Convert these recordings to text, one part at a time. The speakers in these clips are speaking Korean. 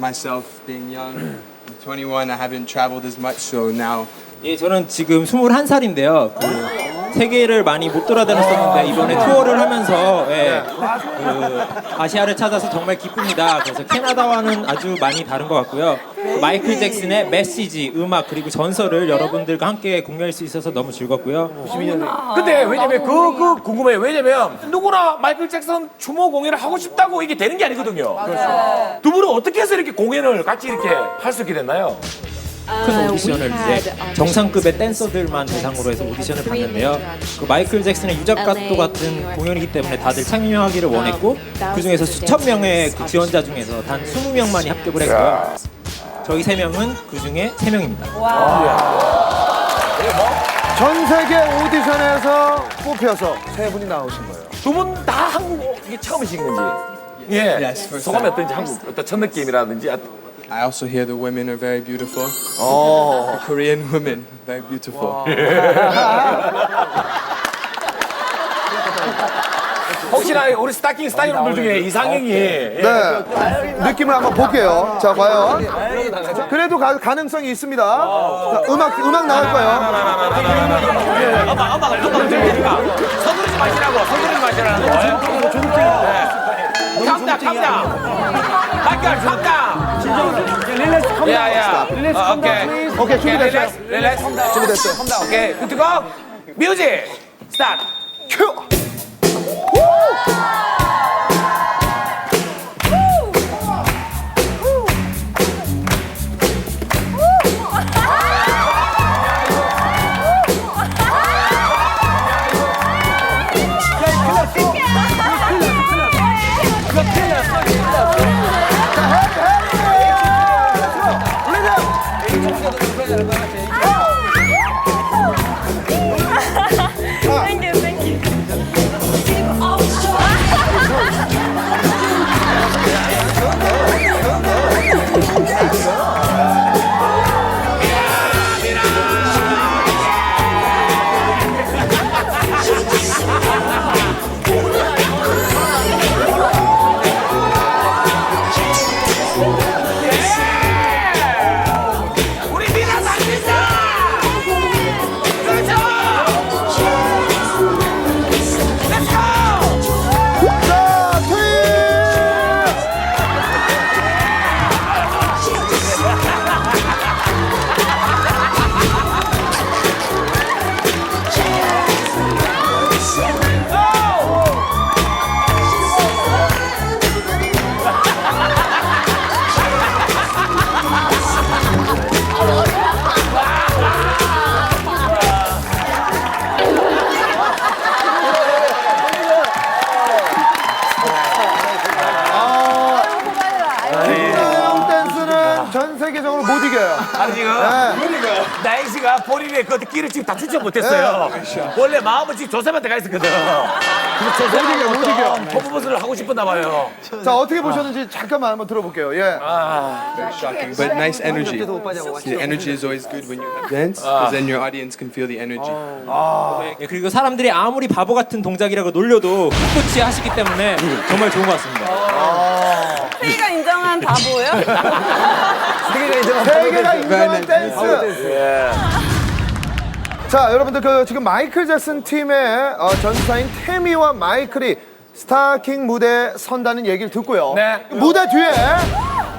Myself being young, I'm 21, I haven't traveled as much, so now 예, 저는 지금 21살인데요. 그 세계를 많이 못 돌아다녔었는데 이번에 투어를 하면서 예, 그 아시아를 찾아서 정말 기쁩니다. 그래서 캐나다와는 아주 많이 다른 것 같고요. 그 마이클 잭슨의 메시지, 음악 그리고 전설을 여러분들과 함께 공유할 수 있어서 너무 즐겁고요. 근데 왜냐면 그, 그 궁금해요. 왜냐면 누구나 마이클 잭슨 추모 공연을 하고 싶다고 이게 되는 게 아니거든요. 두 분은 어떻게 해서 이렇게 공연을 같이 이렇게 할 수 있게 됐나요? 큰 오디션을 이제 정상급의 댄서들만 대상으로 해서 오디션을 봤는데요. 그 마이클 잭슨의 유작가도 같은 공연이기 때문에 다들 참여하기를 원했고 그 중에서 수천 명의 그 지원자 중에서 단 20명만이 합격을 했고요. 저희 세 명은 그 중에 세 명입니다. 전 세계 오디션에서 뽑혀서 세 분이 나오신 거예요. 두 분 다 한국이 처음이신 건지. 예. 소감이. 어떤지 한국 어떤 첫 느낌이라든지. 아, I also hear the women are very beautiful. Oh, Korean women, very beautiful. 혹시나 우리 스타킹 스타일분들 중에 이상형이 예. 네. 느낌을 한번 볼게요. 자, 과연. 그래도 가, 가능성이 있습니다. 자, 음악, 음악 나갈 거예요. 엄마 엄마가 금방 들리니까 서두르지 마시라고 서두르지 마시라 고. 네. 캄다 캄다. 마이클 캄다. 야야. 어, 오케이. 오케이, 준비됐어요. 릴렉스 릴렉스. 준비됐어요. 오케이. 굿투고. 뮤직 스타트. 큐! 전 세계적으로 못 이겨요. 아니 지금 네. 나인 씨가 본인의 그 끼를 지금 다 추천 못했어요. 원래 마음은 지금 조셉한테 가 있었거든. 근데 조셉이 못 이겨, 못 이겨. 어떤 퍼포먼스를 하고 싶었나 봐요. 자, 어떻게 보셨는지 잠깐만 한번 들어볼게요. 예. Very shocking, but nice energy. The energy is always good when you have dance, because then your audience can feel the energy. 예, 그리고 사람들이 아무리 바보 같은 동작이라고 놀려도 꿋꿋이 하시기 때문에 정말 좋은 것 같습니다. 세이가 인정한 바보예요? 세계가 인정한 댄스. 자, 여러분들 그 지금 마이클 잭슨 팀의 어, 전사인 태미와 마이클이 스타킹 무대에 선다는 얘기를 듣고요. 네. 무대 뒤에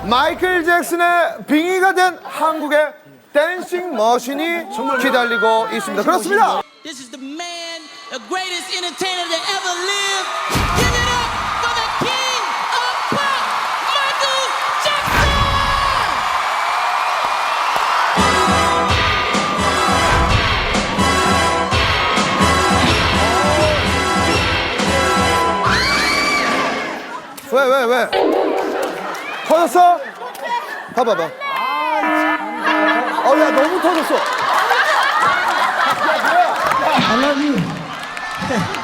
마이클 잭슨의 빙의가 된 한국의 댄싱 머신이 기다리고 있습니다. 그렇습니다. This is the man, the greatest entertainer that ever lived. Give it 왜, 왜, 왜? 터졌어? 봐봐봐. 어, 야, 너무 터졌어. You.